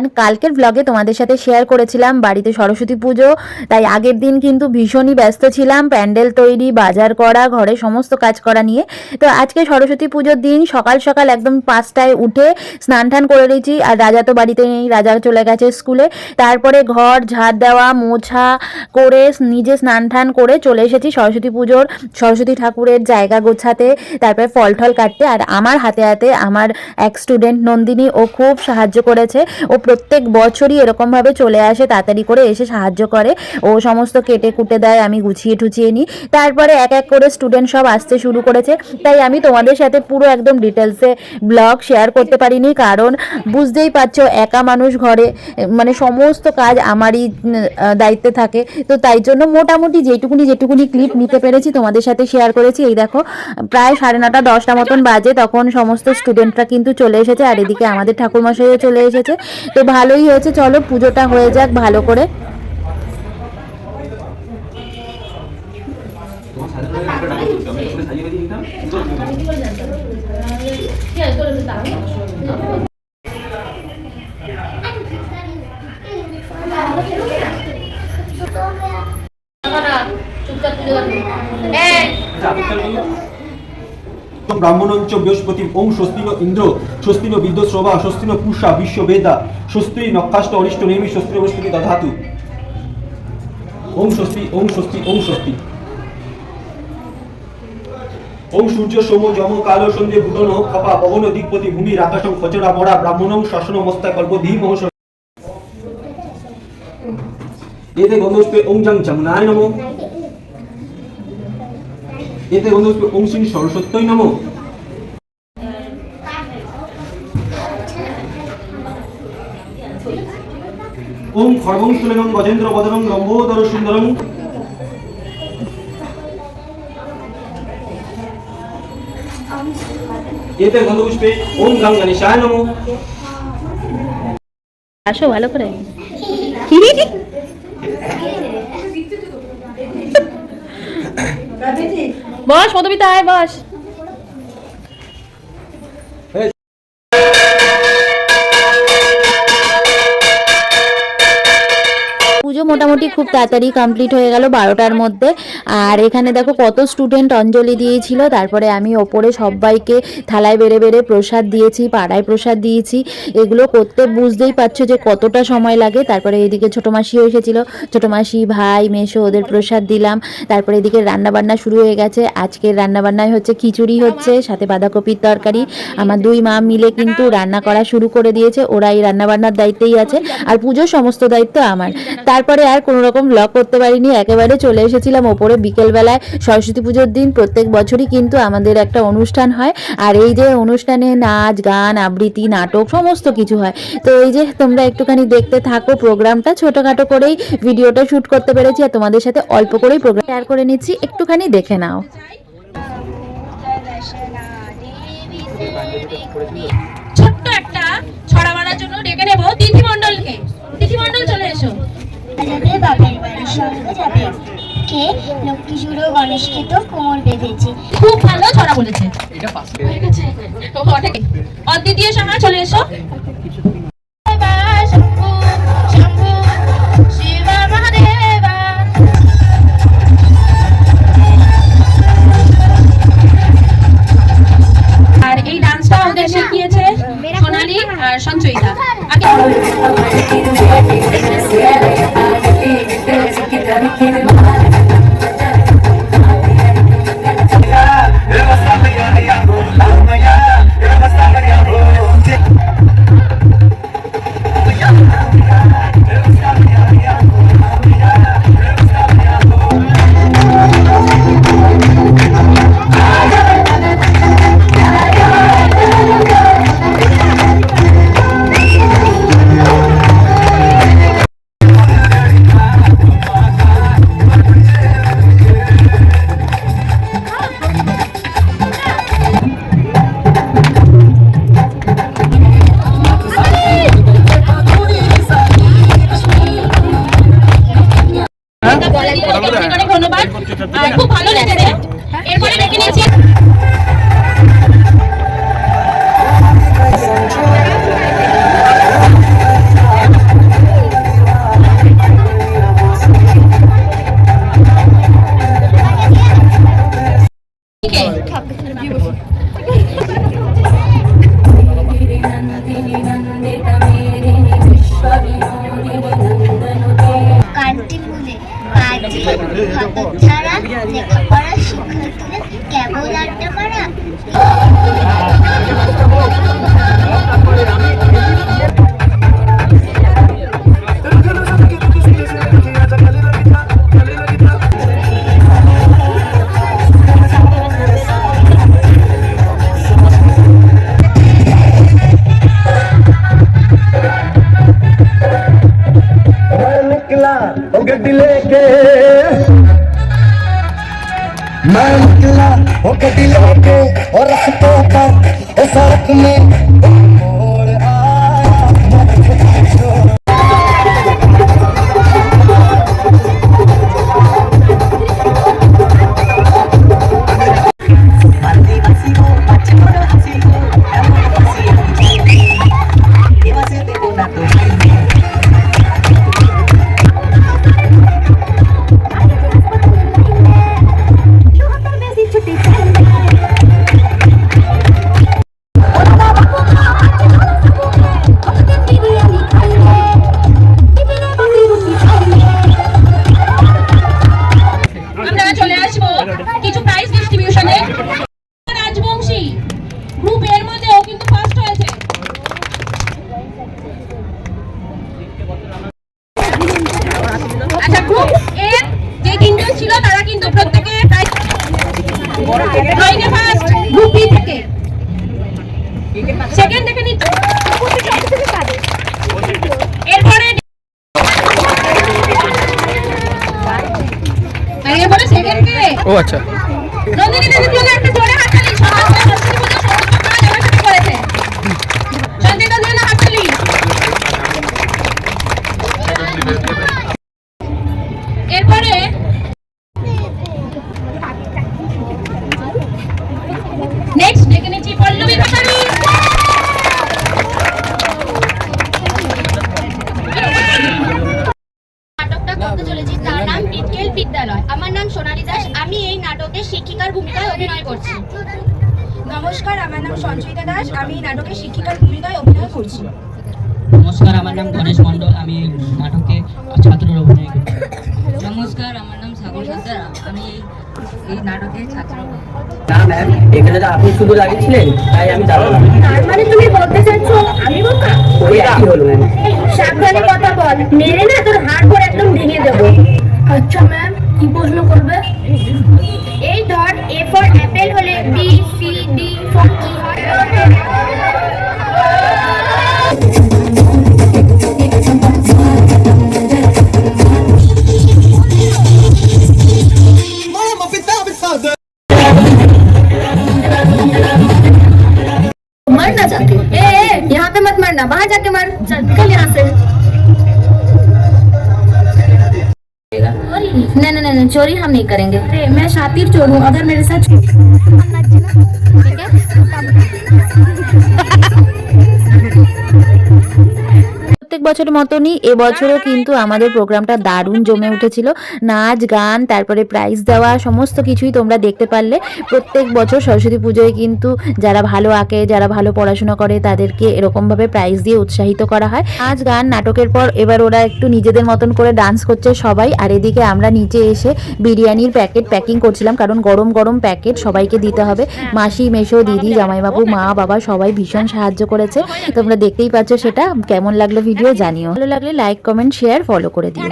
Everyone কালকের ব্লগে তোমাদের সাথে শেয়ার করেছিলাম বাড়িতে সরস্বতী পুজো। তাই আগের দিন কিন্তু ভীষণই ব্যস্ত ছিলাম, প্যান্ডেল তৈরি, বাজার করা, ঘরে সমস্ত কাজ করা নিয়ে। তো আজকে সরস্বতী পুজোর দিন, সকাল সকাল একদম পাঁচটায় উঠে স্নান টান করে নিয়েছি। আর রাজা তো বাড়িতে নেই রাজা চলে গেছে স্কুলে। তারপরে ঘর, ঝাড় দেওয়া, মোছা করে নিজে স্নান টান করে চলে এসেছি সরস্বতী পুজোর। সরস্বতী ঠাকুরের জায়গা গোছাতে, তারপরে ফল টল কাটতে। আর আমার হাতে হাতে আমার এক স্টুডেন্ট নন্দিনী, ও খুব সাহায্য করেছে। ও প্রত্যেক বছরই এরকমভাবে চলে আসে, তাড়াতাড়ি করে এসে সাহায্য করে। ও সমস্ত কেটে কুটে দেয়, আমি গুছিয়ে টুছিয়ে নিই। তারপরে এক এক করে স্টুডেন্ট সব আসতে শুরু করেছে। তাই আমি তোমাদের সাথে পুরো একদম ডিটেলসে ব্লগ শেয়ার করতে পারিনি, কারণ বুঝতেই পারছ, একা মানুষ ঘরে মানে সমস্ত কাজ আমারই দায়িত্বে থাকে। তো তাই জন্য মোটামুটি যেটুকুনি যেটুকুনি ক্লিপ নিতে পেরেছি, তোমাদের সাথে শেয়ার করেছি। এই দেখো, প্রায় সাড়ে নটা, দশটা মতন বাজে, তখন সমস্ত স্টুডেন্টরা কিন্তু চলে এসেছে, আর এদিকে আমাদের ঠাকুরমশাইও চলে এসেছে। তো ভালোই হয়েছে চলো পুজোটা হয়ে যাক ভালো করে। ব্রাহ্মণঞ্চ বৃহস্পতি ওং স্বস্তিন ইন্দ্র, স্বস্তিন বিদ্যশ্রবা স্বস্তিন পুষা বিশ্ববেদা, স্বস্তি নক্ষাষ্ট অরিষ্ট নেমি, স্বস্তি বৃহস্পতি দধাতু। ওং স্বস্তি স্বস্তি স্বস্তি। ওং সূর্য সোম যম কালো সন্ধে বুধন খপা পবন দিকপতি ভূমি আকাশং খচরা মরা ব্রাহ্মণং শাসন মস্তা কল্প ধীমহ এতে গন্ধস্পে ওং জং এতে ওং শ্রী সরস্বত্যই নমো। ওং খর্বং স্থূলং গজেন্দ্র বদনং লম্বোদর সুন্দরং। এতে গন্ধপুষ্পে ওং গং গণেশায় নমো। আসো ভালো করে। বস মধুমিতা আয় বস। মোটামুটি খুব তাড়াতাড়ি কমপ্লিট হয়ে গেল বারোটার মধ্যে। আর এখানে দেখো কত স্টুডেন্ট অঞ্জলি দিয়েছিল। তারপরে আমি ওপরে সবাইকে থালায় বেড়ে বেড়ে প্রসাদ দিয়েছি, পাড়ায় প্রসাদ দিয়েছি। এগুলো করতে বুঝতেই পারছ যে কতটা সময় লাগে। তারপরে এদিকে ছোটো মাসিও এসেছিল। ছোটো মাসি, ভাই মেশো ওদের প্রসাদ দিলাম। তারপরে এদিকে রান্নাবান্না শুরু হয়ে গেছে। আজকের রান্নাবান্নায় হচ্ছে খিচুড়ি হচ্ছে, সাথে বাঁধাকপির তরকারি। আমার দুই মা মিলে কিন্তু রান্না করা শুরু করে দিয়েছে। ওরা এই রান্নাবান্নার দায়িত্বেই আছে। আর পুজোর সমস্ত দায়িত্ব আমার। তারপরে আর কোনো রকম ব্লগ করতে পারিনি। একেবারে চলে এসেছিলাম ওপরে। বিকেলবেলায় সরস্বতী পুজোর দিন প্রত্যেক বছরই কিন্তু আমাদের একটা অনুষ্ঠান হয়। আর এই যে অনুষ্ঠানে নাচ, গান, আবৃত্তি, নাটক সমস্ত কিছু হয়। তো এই যে তোমরা একটুখানি দেখতে থাকো প্রোগ্রামটা। ছোটোখাটো করেই ভিডিওটা শ্যুট করতে পেরেছি। আর তোমাদের সাথে অল্প করেই প্রোগ্রাম শেয়ার করে নিচ্ছি। একটুখানি দেখে নাও। ছোট্ট একটা ছড়া মারার জন্য যাবে বাপের বাড়ির সঙ্গে যাবে। কে? লক্ষ্মী সুরো গণেশকে তো কোমর বেঁধেছে। খুব ভালো ছড়া বলেছে হয়ে অদ্বিতীয় সাহা চলে এসো। ধন্যবাদ। খুব ভালো লেগেছে। এরপরে ডেকে নিয়েছি হতচ্ছাড়া লেখাপড়া শিক্ষার্থীদের কেবল আড্ডা মারা। के दिलों के और रस्तों पर सड़क में আচ্ছা। ছাত্রের অভিনয় করি নমস্কার আমার নাম সাগর সর্দার। আমি এই- এই নাটকের ছাত্র। না ম্যাম এখানে তো আপনি শুধু লাগিয়েছিলেন তাই আমি জানলাম তার মানে তুমি বলতে চাচ্ছ আমি বোকা? ওই একই হলো ম্যাম সাবধানে কথা বল। মেরে না তোর হাড় করে একদম ভেঙে দেবো। আচ্ছা ম্যাম কি প্রশ্ন করবে? এই ধর এ ফর অ্যাপেল হলে বি সি ডি ফর কি হয় मरना चाहती हूँ। यहाँ पे मत मरना बाहर जाके मर। चल यहाँ से। नहीं नहीं नहीं चोरी हम नहीं करेंगे। मैं शातिर चोर हूँ अगर मेरे साथ ठीक है? বছরের মতনই এবছরও কিন্তু আমাদের প্রোগ্রামটা দারুণ জমে উঠেছিল। নাচ, গান, তারপরে প্রাইজ দেওয়া, সমস্ত কিছুই তোমরা দেখতে পারলে। প্রত্যেক বছর সরস্বতী পুজোয় কিন্তু যারা ভালো আঁকে, যারা ভালো পড়াশোনা করে, তাদেরকে এরকমভাবে প্রাইজ দিয়ে উৎসাহিত করা হয়। নাচ, গান, নাটকের পর এবার ওরা একটু নিজেদের মতন করে ডান্স করছে সবাই। আর এদিকে আমরা নিচে এসে বিরিয়ানির প্যাকেট প্যাকিং করছিলাম, কারণ গরম গরম প্যাকেট সবাইকে দিতে হবে। মাসি মেশো দিদি, জামাইবাবু, মা, বাবা সবাই ভীষণ সাহায্য করেছে। তোমরা দেখতেই পাচ্ছ সেটা। কেমন লাগল ভিডিও জানিও। ভালো লাগলে লাইক কমেন্ট শেয়ার ফলো করে দিও।